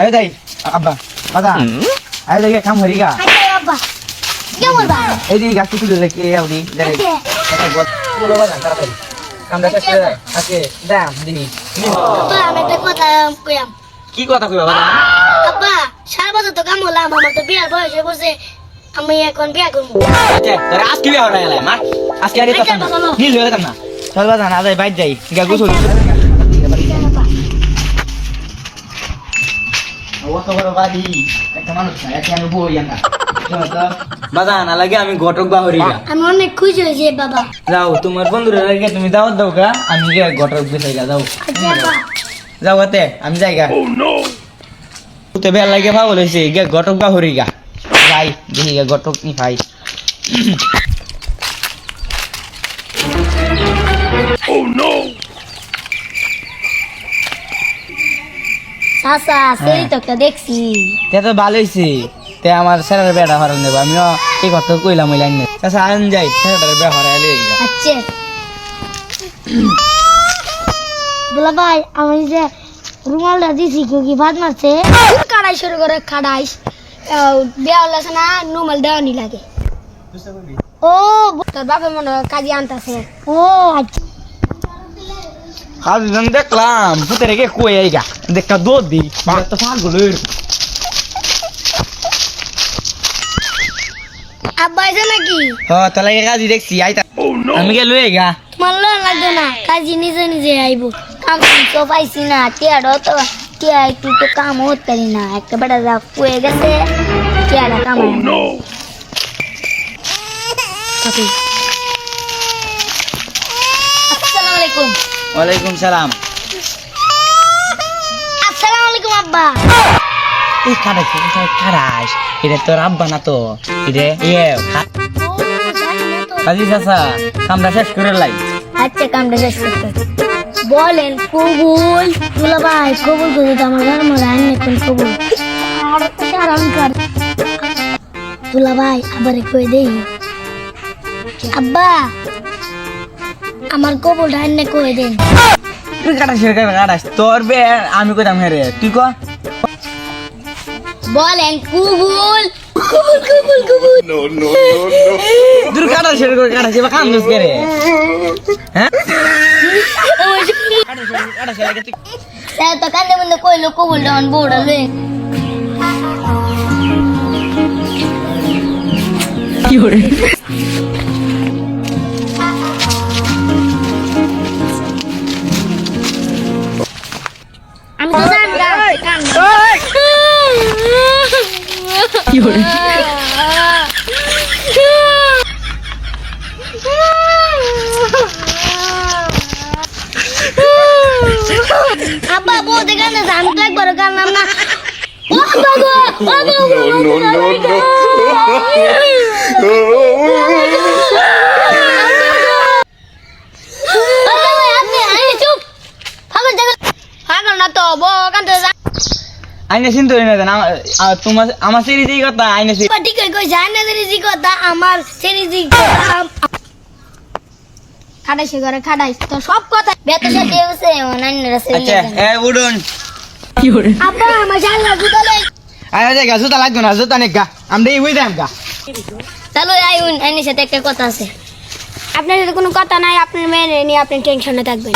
আরে যাই আব্বা বাদা আরে যাই কাম হরি গা। আচ্ছা বাবা কেমন বা এই দিকে গাছ তুলে রেখে আচ্ছা। তাড়াতাড়ি। কামটা শেষ করে দেয় আজকে দাম দিনি আব্বা আমি একটা কথা কইয়াম। কি কথা কইবা বাদা আব্বা সারা বছর তো কাম হলাম আমার তো বিয়ার বয়স হয়ে আমি এখন বিয়া করব। আচ্ছা তোরা আজকে বিয়া হয়ে গেল মা। আজকে আর এটা না। নীল হয়ে গেল না। চল বাদা না যাই বাইর যাই গা গোসল। অত বড় বাড়ি একটা মানুষ না একটা আমি বই না বাদা লাগে আমি ঘটক বাহরি গা। আমি অনেক খুশি হয়েছি বাবা। যাও তোমার বন্ধুরা লাগে তুমি দাওয়াত দাও গা। আমি গিয়ে ঘটক বেসাই গা যাও। আচ্ছা যাও। হাতে আমি যাই গা। তো বেল লাগে ভালো হয়েছে গে ঘটক বাহরি গা। যাই দেখি গা ঘটক নি ভাই চাচা সেই তো একটা দেখছি। তে তো ভালো হয়েছে তে আমার স্যারের বেড়া হরান দেবো আমিও এই কথা কইলাম ওই লাইনে। আচ্ছা আন যাই স্যারের বেড়া হরাইলে আচ্ছা। বলা ভাই আমি যে রুমালটা দিছি কেউ কি ভাত মারছে? কাড়াই শুরু করে খাড়াইস বিয়া হলে না রুমাল দেওয়ানি লাগে। ও তোর বাপে মনে কাজে আনতাছে। ও আচ্ছা। কাজ জন দেখলাম পুতে রেখে কই এই গা দেখা দৌড় দি তো পাগল আব্বা আছে নাকি ও তাহলে কাজই দেখছি আইতা আমি গে গা তোমার লাগবে না কাজী নিজে নিজে আইব কাম তো পাইছি না টিয়ারও তো টিয়া একটু তো কাম হতে পারি না একটা বেটা যা পুয়ে গেছে টিয়ারা আসসালামু আলাইকুম ওয়ালাইকুম সালাম। আসসালামু আলাইকুম আব্বা। এই কারাইস এই কারাইস এটা তোর আব্বা না তো? এটা ইয়ে কাজী চাচা কামটা শেষ করে লাই। আচ্ছা কামটা শেষ করতে। বলেন কবুল। দুলা ভাই কবুল করে তো আমার ঘর মধ্যে আইন কোন কবুল? আর আরাম কর? দুলা ভাই আবার কই দেই? আব্বা আমার কবুল আইন কই দেন। তুই কাটাইস কাটাইস তোর বে আমি কইতাম হ্যাঁ রে তুই ক? বলেন কবুল কবুল কবুল কবুল তুই কাটাইস কাটাইস এবার কাম দিস কে রে? হ্যাঁ? কাটাইস লাগে তুই স্যার তো কান্দে মন্দে কইলো কবুল ডাউন বোর্ড আলে কি করে আব্বা বলতে কান্দে আমি তো একবার কান্দলাম না ও বাবা ও বাবা না তো বো কান্দে আইনে চিন্তা করি না তোমার আমার সিরিজ কথা আইনে ঠিক কই জানে রিজি কথা আমার সেরিজি খাটাইছে করে খাটাইছ। তো সব কথা অনন্য আচ্ছা এ উডুন। আব্বা আমার জানলা গুদলে আরে দেখা জুতা লাগবে না জুতা নেগা আমরা এই দাম গা। চলো আইউন সাথে একটা কথা আছে। আপনার সাথে কোনো কথা নাই আপনার মেয়ে নিয়ে আপনি টেনশনে থাকবেন।